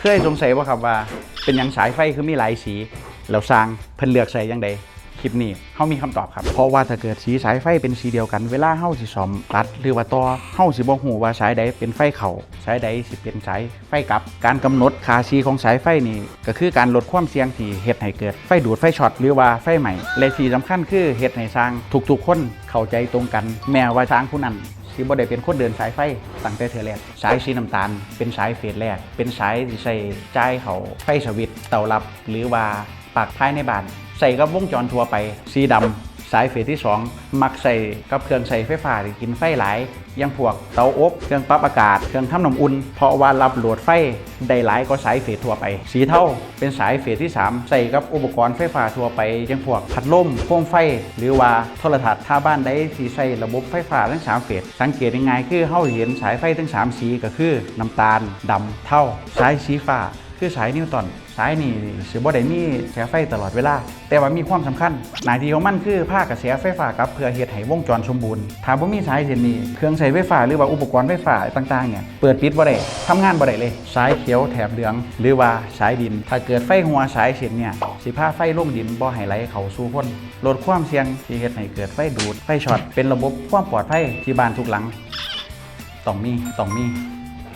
เคยสงสัยว่าครับว่า เป็นยังสายไฟคือมีหลายสีแล้วสร้างเพิ่นเลือกใส่ยังไดคลิปนี้เฮามีคำตอบครับ เพราะว่าถ้าเกิดสีสายไฟเป็นสีเดียวกัน เวลาเฮาสิซ่อมตัด หรือว่าต่อเฮาสิบ่ฮู้ว่าสายใดเป็นไฟเข้าสายใดสิเป็นสายไฟกลับ การกำหนดค่าสีของสายไฟนี่ก็คือการลดความเสี่ยงที่เฮ็ดให้เกิดไฟดูดไฟช็อตหรือว่าไฟใหม่และที่สำคัญคือเฮ็ดให้สร้างทุกๆคนเข้าใจตรงกัน แม้ว่าสร้างผู้นั้น ที่บ่ได้เป็นคนเดินสายไฟตั้งแต่เธอแรกสายสีน้ำตาล เป็นสายเฟสแรก เป็นสายที่ใส่จ่ายเขาไฟสวิตเตารับ หรือว่าปลักภายในบ้าน ใส่กับวงจรทั่วไปสีดำ สายเฟสที่ 2 มักใส่กับเครื่องใส่ไฟฟ้าที่กินไฟหลายยังพวกเตาอบ เครื่องปรับอากาศ เครื่องทำน้ำอุ่น เพราะว่ารับโหลดไฟได้หลายกว่าสายเฟสทั่วไป สีเทาเป็นสายเฟสที่ 3 ใส่กับอุปกรณ์ไฟฟ้าทั่วไปยังพวกพัดลมโคมไฟ หรือว่าโทรทัศน์ถ้าบ้านใดที่ใช้ระบบไฟฟ้าทั้ง 3 เฟสสังเกตง่ายๆคือเฮาเห็นสายไฟทั้ง 3 สีก็คือน้ำตาลดำเทาสายสีฟ้าคือสายนิวตัน สายนี่สิบ่ได้มีแสงไฟตลอดเวลา แต่ว่ามีความสำคัญ หน้าที่ของมันคือภาคกระแสไฟฟ้ากับเพื่อเฮ็ดให้วงจรสมบูรณ์ถ้าบ่มีสายเส้นนี้เครื่องใช้ไฟฟ้าหรือว่าอุปกรณ์ไฟฟ้าต่างๆเนี่ยเปิดปิดบ่ได้ทำงานบ่ได้เลย สายเขียวแถบเหลือง หรือว่าสายดิน ถ้าเกิดไฟหัวสายเส้นเนี่ยสิพาไฟลงดินบ่ให้ไหลเข้าสู่คนลดความเสี่ยงที่เฮ็ดให้เกิดไฟดูดไฟช็อตเป็นระบบความปลอดภัยที่บ้านทุกหลังต้องมีต้องมี